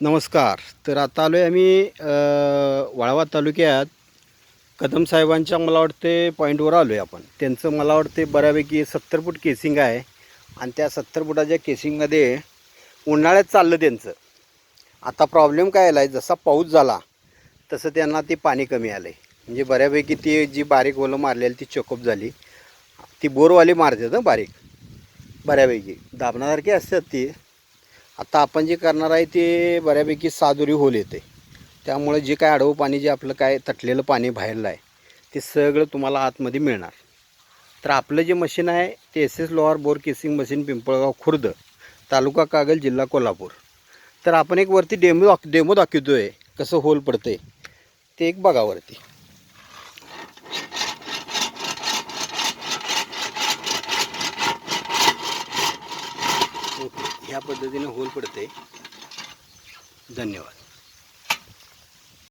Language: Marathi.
नमस्कार. तर आता आलो आहे आम्ही वाळवा तालुक्यात. कदम साहेबांच्या मला वाटते पॉईंटवर आलो आहे आपण. त्यांचं मला वाटते बऱ्यापैकी सत्तर फूट केसिंग आहे. आणि त्या सत्तर फुटाच्या केसिंगमध्ये उन्हाळ्यात चाललं त्यांचं. आता प्रॉब्लेम काय आला आहे जसा पाऊस झाला तसं त्यांना ते पाणी कमी आलं आहे म्हणजे बऱ्यापैकी ती जी बारीक ओलं मारलेली ती चोकअप झाली. ती बोरवाली मारतात ना बारीक. बऱ्यापैकी. दाबण्यासारखी असतात ती. आता आपण जे करणार आहे ते बऱ्यापैकी सादुरी होल येते. त्यामुळे जे काय आडवं पाणी जे आपलं काय तटलेलं पाणी बाहेरलं आहे ते सगळं तुम्हाला आतमध्ये मिळणार. तर आपलं जे मशीन आहे ते S S Lohar bore casing machine Pimpalgaon Khurd taluka Kagal जिल्हा कोल्हापूर. तर आपण एक वरती डेमो दाख डेमो दाखवतो आहे कसं होल पडते ते एक बघा वरती. ओके. ह्या पद्धतीने होल पडते धन्यवाद.